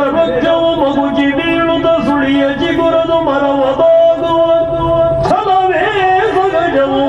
ಕರಜ್ಜವು ಮಗುಚಿ ಬೀಳುತ್ತ ಸುಳಿಯಚಿ ಗುರದು ಮರವದಾಗುವ. ಸಲವೇ ಸಗಜವು.